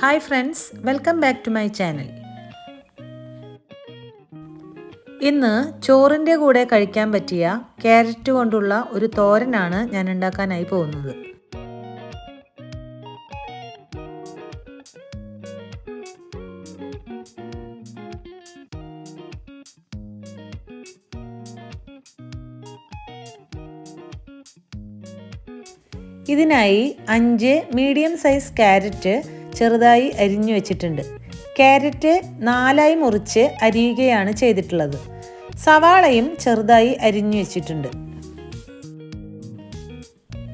Hi friends welcome back to my channel. ഇന്ന് ചോറിന്റെ കൂടെ കഴിക്കാൻ പറ്റിയ ക്യാരറ്റ് കൊണ്ടുള്ള ഒരു തോരനാണ് ഞാൻ ഉണ്ടാക്കാനായി പോകുന്നത്. ഇതിനായി അഞ്ച് മീഡിയം സൈസ് ക്യാരറ്റ് ചെറുതായി അരിഞ്ഞു വെച്ചിട്ടുണ്ട്. ക്യാരറ്റ് നാലായി മുറിച്ച് അരിയുകയാണ് ചെയ്തിട്ടുള്ളത്. സവാളയും ചെറുതായി അരിഞ്ഞു വെച്ചിട്ടുണ്ട്.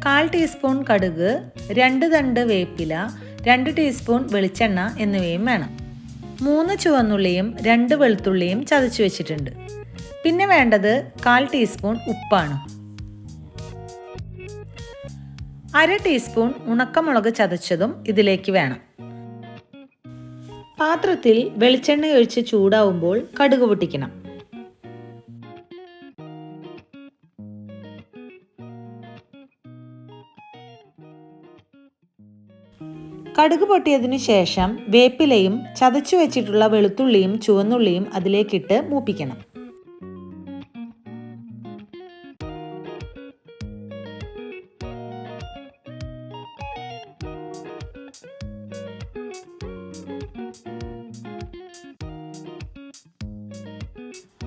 കാൽ ടീസ്പൂൺ കടുക് രണ്ട് തണ്ട് വേപ്പില രണ്ട് ടീസ്പൂൺ വെളിച്ചെണ്ണ എന്നിവയും വേണം. മൂന്ന് ചുവന്നുള്ളിയും രണ്ട് വെളുത്തുള്ളിയും ചതച്ചു വെച്ചിട്ടുണ്ട്. പിന്നെ വേണ്ടത് കാൽ ടീസ്പൂൺ ഉപ്പാണ്. അര ടീസ്പൂൺ ഉണക്കമുളക് ചതച്ചതും ഇതിലേക്ക് വേണം. പാത്രത്തിൽ വെളിച്ചെണ്ണ ഒഴിച്ച് ചൂടാവുമ്പോൾ കടുക് പൊട്ടിക്കണം. കടുക് പൊട്ടിയതിനു ശേഷം വേപ്പിലയും ചതച്ചു വെച്ചിട്ടുള്ള വെളുത്തുള്ളിയും ചുവന്നുള്ളിയും അതിലേക്കിട്ട് മൂപ്പിക്കണം.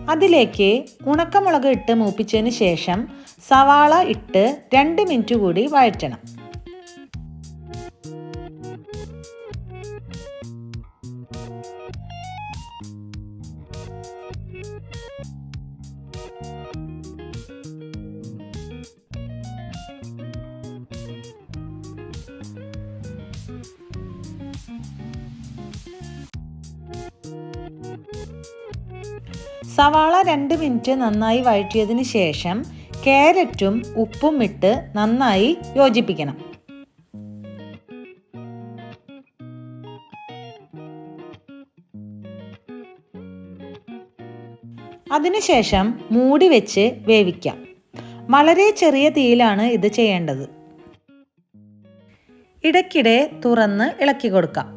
അതിലേക്ക് ഉണക്കമുളക് ഇട്ട് മൂപ്പിച്ചതിന് ശേഷം സവാള ഇട്ട് രണ്ട് മിനിറ്റ് കൂടി വഴറ്റണം. സവാള രണ്ട് മിനിറ്റ് നന്നായി വഴറ്റിയതിന് ശേഷം ക്യാരറ്റും ഉപ്പും ഇട്ട് നന്നായി യോജിപ്പിക്കണം. അതിനുശേഷം മൂടി വെച്ച് വേവിക്കാം. വളരെ ചെറിയ തീയിലാണ് ഇത് ചെയ്യേണ്ടത്. ഇടയ്ക്കിടെ തുറന്ന് ഇളക്കി കൊടുക്കാം.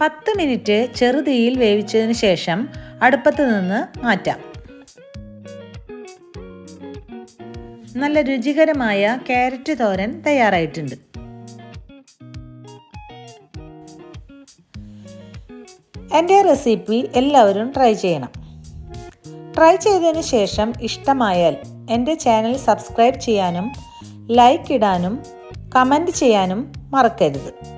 പത്ത് മിനിറ്റ് ചെറുതീയിൽ വേവിച്ചതിന് ശേഷം അടുപ്പത്ത് നിന്ന് മാറ്റാം. നല്ല രുചികരമായ ക്യാരറ്റ് തോരൻ തയ്യാറായിട്ടുണ്ട്. എന്റെ റെസിപ്പി എല്ലാവരും ട്രൈ ചെയ്യണം. ട്രൈ ചെയ്തതിന് ശേഷം ഇഷ്ടമായാൽ എന്റെ ചാനൽ സബ്സ്ക്രൈബ് ചെയ്യാനും ലൈക്ക് ഇടാനും കമന്റ് ചെയ്യാനും മറക്കരുത്.